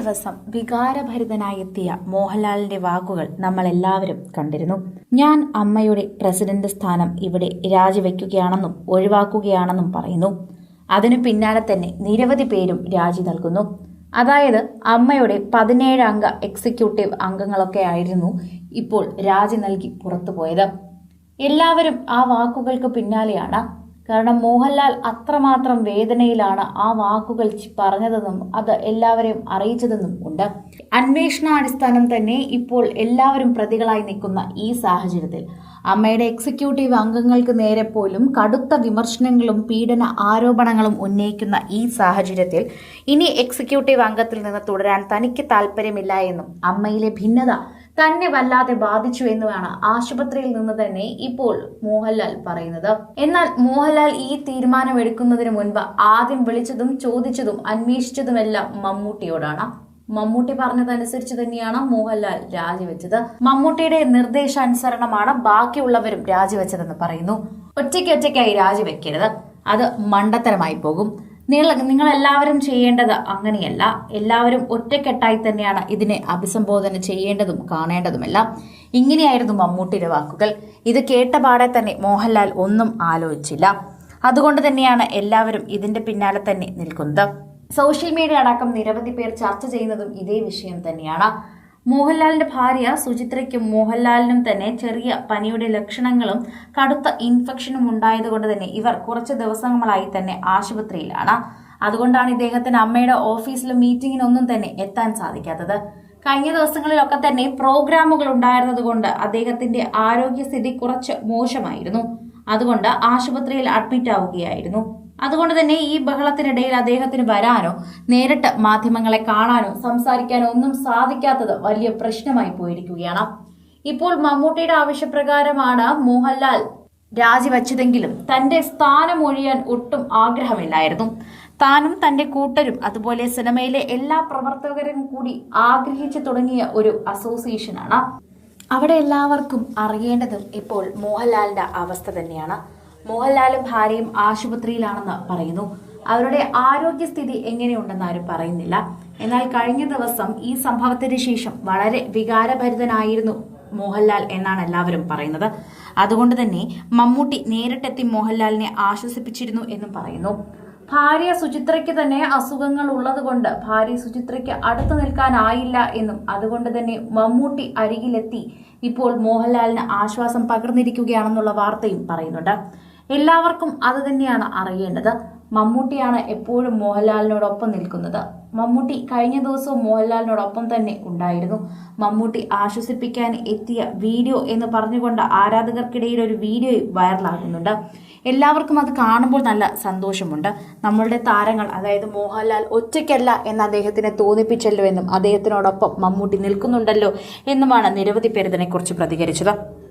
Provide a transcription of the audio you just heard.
ദിവസം വികാരഭരിതനായെത്തിയ മോഹൻലാലിന്റെ വാക്കുകൾ നമ്മൾ എല്ലാവരും കണ്ടിരുന്നു. ഞാൻ അമ്മയുടെ പ്രസിഡന്റ് സ്ഥാനം ഇവിടെ രാജിവെക്കുകയാണെന്നും ഒഴിവാക്കുകയാണെന്നും പറയുന്നു. അതിനു പിന്നാലെ തന്നെ നിരവധി പേരും രാജി നൽകുന്നു. അതായത് അമ്മയുടെ പതിനേഴ് അംഗ എക്സിക്യൂട്ടീവ് അംഗങ്ങളൊക്കെ ആയിരുന്നു ഇപ്പോൾ രാജി നൽകി പുറത്തുപോയത്. എല്ലാവരും ആ വാക്കുകൾക്ക് പിന്നാലെയാണ് കാരണം മോഹൻലാൽ അത്രമാത്രം വേദനയിലാണ് ആ വാക്കുകൾ പറഞ്ഞതെന്നും അത് എല്ലാവരെയും അറിയിച്ചതെന്നും ഉണ്ട്. അന്വേഷണാടിസ്ഥാനം തന്നെ ഇപ്പോൾ എല്ലാവരും പ്രതികളായി നിൽക്കുന്ന ഈ സാഹചര്യത്തിൽ. അമ്മയുടെ എക്സിക്യൂട്ടീവ് അംഗങ്ങൾക്ക് നേരെ പോലും കടുത്ത വിമർശനങ്ങളും പീഡന ആരോപണങ്ങളും ഉന്നയിക്കുന്ന ഈ സാഹചര്യത്തിൽ ഇനി എക്സിക്യൂട്ടീവ് അംഗത്തിൽ നിന്ന് തുടരാൻ തനിക്ക് താല്പര്യമില്ല എന്നും അമ്മയിലെ ഭിന്നത തന്നെ വല്ലാതെ ബാധിച്ചു എന്നുമാണ് ആശുപത്രിയിൽ നിന്ന് തന്നെ ഇപ്പോൾ മോഹൻലാൽ പറയുന്നത്. എന്നാൽ മോഹൻലാൽ ഈ തീരുമാനം എടുക്കുന്നതിന് മുൻപ് ആദ്യം വിളിച്ചതും ചോദിച്ചതും അന്വേഷിച്ചതുമെല്ലാം മമ്മൂട്ടിയോടാണ്. മമ്മൂട്ടി പറഞ്ഞതനുസരിച്ച് തന്നെയാണ് മോഹൻലാൽ രാജിവെച്ചത്. മമ്മൂട്ടിയുടെ നിർദ്ദേശാനുസരണമാണ് ബാക്കിയുള്ളവരും രാജിവെച്ചതെന്ന് പറയുന്നു. ഒറ്റയ്ക്ക് ഒറ്റയ്ക്കായി രാജിവെക്കരുത്. അത് മണ്ടത്തരമായി പോകും. നിങ്ങൾ എല്ലാവരും ചെയ്യേണ്ടത് അങ്ങനെയല്ല. എല്ലാവരും ഒറ്റക്കെട്ടായി തന്നെയാണ് ഇതിനെ അഭിസംബോധന ചെയ്യേണ്ടതും കാണേണ്ടതുമെല്ലാം. ഇങ്ങനെയായിരുന്നു മമ്മൂട്ടിയുടെ വാക്കുകൾ. ഇത് കേട്ട പാടെ തന്നെ മോഹൻലാൽ ഒന്നും ആലോചിച്ചില്ല. അതുകൊണ്ട് തന്നെയാണ് എല്ലാവരും ഇതിന്റെ പിന്നാലെ തന്നെ നിൽക്കുന്നത്. സോഷ്യൽ മീഡിയ അടക്കം നിരവധി പേർ ചർച്ച ചെയ്യുന്നതും ഇതേ വിഷയം തന്നെയാണ്. മോഹൻലാലിന്റെ ഭാര്യ സുചിത്രയ്ക്കും മോഹൻലാലിനും തന്നെ ചെറിയ പനിയുടെ ലക്ഷണങ്ങളും കടുത്ത ഇൻഫെക്ഷനും ഉണ്ടായതുകൊണ്ട് തന്നെ ഇവർ കുറച്ച് ദിവസങ്ങളായി തന്നെ ആശുപത്രിയിലാണ്. അതുകൊണ്ടാണ് ഇദ്ദേഹത്തിന് അമ്മയുടെ ഓഫീസിലും മീറ്റിങ്ങിനൊന്നും തന്നെ എത്താൻ സാധിക്കാത്തത്. കഴിഞ്ഞ ദിവസങ്ങളിലൊക്കെ തന്നെ പ്രോഗ്രാമുകൾ ഉണ്ടായിരുന്നതുകൊണ്ട് അദ്ദേഹത്തിന്റെ ആരോഗ്യസ്ഥിതി കുറച്ച് മോശമായിരുന്നു. അതുകൊണ്ട് ആശുപത്രിയിൽ അഡ്മിറ്റ് ആവുകയായിരുന്നു അതുകൊണ്ട് തന്നെ ഈ ബഹളത്തിനിടയിൽ അദ്ദേഹത്തിന് വരാനോ നേരിട്ട് മാധ്യമങ്ങളെ കാണാനോ സംസാരിക്കാനോ ഒന്നും സാധിക്കാത്തത് വലിയ പ്രശ്നമായി പോയിരിക്കുകയാണ്. ഇപ്പോൾ മമ്മൂട്ടിയുടെ ആവശ്യപ്രകാരമാണ് മോഹൻലാൽ രാജിവച്ചതെങ്കിലും തന്റെ സ്ഥാനം ഒഴിയാൻ ഒട്ടും ആഗ്രഹമില്ലായിരുന്നു. താനും തന്റെ കൂട്ടരും അതുപോലെ സിനിമയിലെ എല്ലാ പ്രവർത്തകരും കൂടി ആഗ്രഹിച്ചു തുടങ്ങിയ ഒരു അസോസിയേഷനാണ്. അവിടെ എല്ലാവർക്കും അറിയേണ്ടതും ഇപ്പോൾ മോഹൻലാലിന്റെ അവസ്ഥ തന്നെയാണ്. മോഹൻലാലും ഭാര്യയും ആശുപത്രിയിലാണെന്ന് പറയുന്നു. അവരുടെ ആരോഗ്യസ്ഥിതി എങ്ങനെയുണ്ടെന്ന് ആരും പറയുന്നില്ല. എന്നാൽ കഴിഞ്ഞ ദിവസം ഈ സംഭവത്തിന് ശേഷം വളരെ വികാരഭരിതനായിരുന്നു മോഹൻലാൽ എന്നാണ് എല്ലാവരും പറയുന്നത്. അതുകൊണ്ട് തന്നെ മമ്മൂട്ടി നേരിട്ടെത്തി മോഹൻലാലിനെ ആശ്വസിപ്പിച്ചിരുന്നു എന്നും പറയുന്നു. ഭാര്യ സുചിത്രയ്ക്ക് തന്നെ അസുഖങ്ങൾ ഉള്ളതുകൊണ്ട് ഭാര്യ സുചിത്രയ്ക്ക് അടുത്തു നിൽക്കാനായില്ല എന്നും അതുകൊണ്ട് തന്നെ മമ്മൂട്ടി അരികിലെത്തി ഇപ്പോൾ മോഹൻലാലിന് ആശ്വാസം പകർന്നിരിക്കുകയാണെന്നുള്ള വാർത്തയും പറയുന്നുണ്ട്. എല്ലാവർക്കും അത് തന്നെയാണ് അറിയേണ്ടത്. മമ്മൂട്ടിയാണ് എപ്പോഴും മോഹൻലാലിനോടൊപ്പം നിൽക്കുന്നത്. മമ്മൂട്ടി കഴിഞ്ഞ ദിവസവും മോഹൻലാലിനോടൊപ്പം തന്നെ ഉണ്ടായിരുന്നു. മമ്മൂട്ടി ആശ്വസിപ്പിക്കാൻ എത്തിയ വീഡിയോ എന്ന് പറഞ്ഞുകൊണ്ട് ആരാധകർക്കിടയിൽ ഒരു വീഡിയോ വൈറലാകുന്നുണ്ട്. എല്ലാവർക്കും അത് കാണുമ്പോൾ നല്ല സന്തോഷമുണ്ട്. നമ്മളുടെ താരങ്ങൾ അതായത് മോഹൻലാൽ ഒറ്റയ്ക്കല്ല എന്ന് അദ്ദേഹത്തിനെ തോന്നിപ്പിച്ചല്ലോ എന്നും അദ്ദേഹത്തിനോടൊപ്പം മമ്മൂട്ടി നിൽക്കുന്നുണ്ടല്ലോ എന്നുമാണ് നിരവധി പേർ ഇതിനെക്കുറിച്ച് പ്രതികരിച്ചത്.